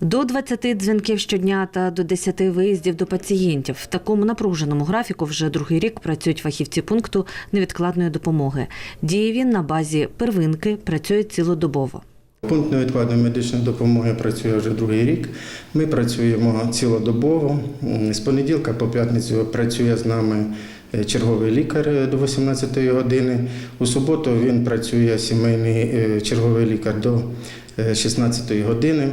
До 20 дзвінків щодня та до 10 виїздів до пацієнтів. В такому напруженому графіку вже другий рік працюють фахівці пункту невідкладної допомоги. Діє він на базі первинки, працює цілодобово. Пункт невідкладної медичної допомоги працює вже другий рік. Ми працюємо цілодобово. З понеділка по п'ятницю працює з нами е, черговий лікар е, до 18 години. У суботу він працює сімейний е, черговий лікар до е, 16 години.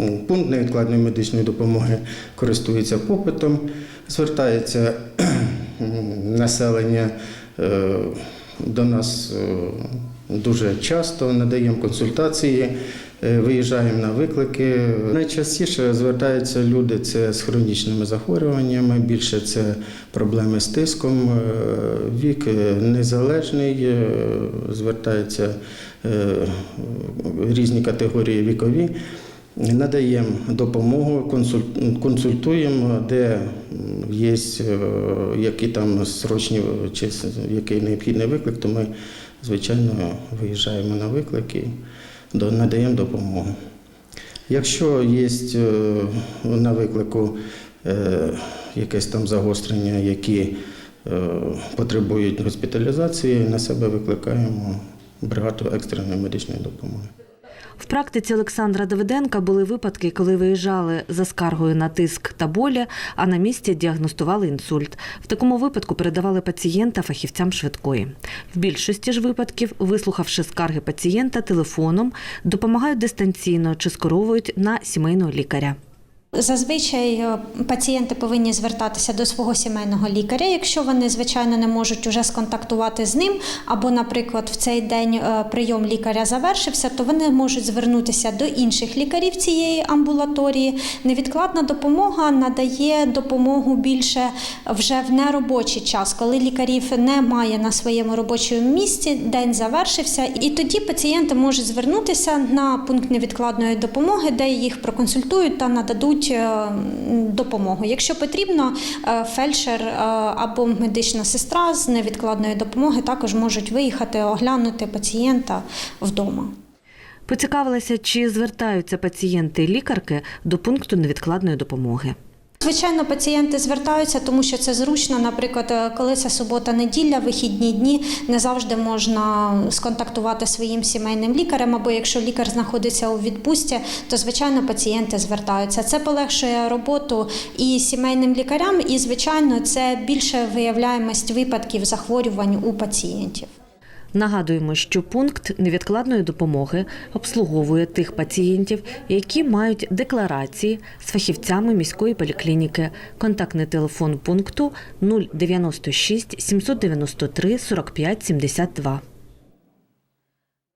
М, Пункт невідкладної медичної допомоги користується попитом, звертається населення е, до нас е, дуже часто, надаємо консультації, е, виїжджаємо на виклики. Найчастіше звертаються люди це з хронічними захворюваннями, більше це проблеми з тиском, е, вік е, незалежний, е, звертаються е, різні категорії вікові. Надаємо допомогу, консультуємо, де є які там срочні чи який необхідний виклик, то ми, звичайно, виїжджаємо на виклики, до- надаємо допомогу. Якщо є на виклику е, якесь там загострення, які е, потребують госпіталізації, на себе викликаємо бригаду екстреної медичної допомоги. В практиці Олександра Давиденка були випадки, коли виїжджали за скаргою на тиск та болі, а на місці діагностували інсульт. В такому випадку передавали пацієнта фахівцям швидкої. В більшості ж випадків, вислухавши скарги пацієнта телефоном, допомагають дистанційно чи скеровують на сімейного лікаря. Зазвичай е, пацієнти повинні звертатися до свого сімейного лікаря, якщо вони, звичайно, не можуть уже сконтактувати з ним, або, наприклад, в цей день е, прийом лікаря завершився, то вони можуть звернутися до інших лікарів цієї амбулаторії. Невідкладна допомога надає допомогу більше вже в неробочий час, коли лікарів немає на своєму робочому місці, день завершився, і тоді пацієнти можуть звернутися на пункт невідкладної допомоги, де їх проконсультують та нададуть е, допомогу. Якщо потрібно, е, фельдшер е, або медична сестра з невідкладної допомоги також можуть виїхати оглянути пацієнта вдома. Поцікавилася, чи звертаються пацієнти-лікарки до пункту невідкладної допомоги. Звичайно, пацієнти звертаються, тому що це зручно. Наприклад, е, коли це субота-неділя, вихідні дні, не завжди можна сконтактувати своїм сімейним лікарем, або якщо лікар знаходиться у відпустці, то звичайно пацієнти звертаються. Це полегшує роботу і сімейним лікарям, і звичайно, це більше виявляємость випадків захворювань у пацієнтів. Нагадуємо, що пункт невідкладної допомоги обслуговує тих пацієнтів, які мають декларації з фахівцями міської поліклініки. Контактний телефон пункту 096 793 45 72.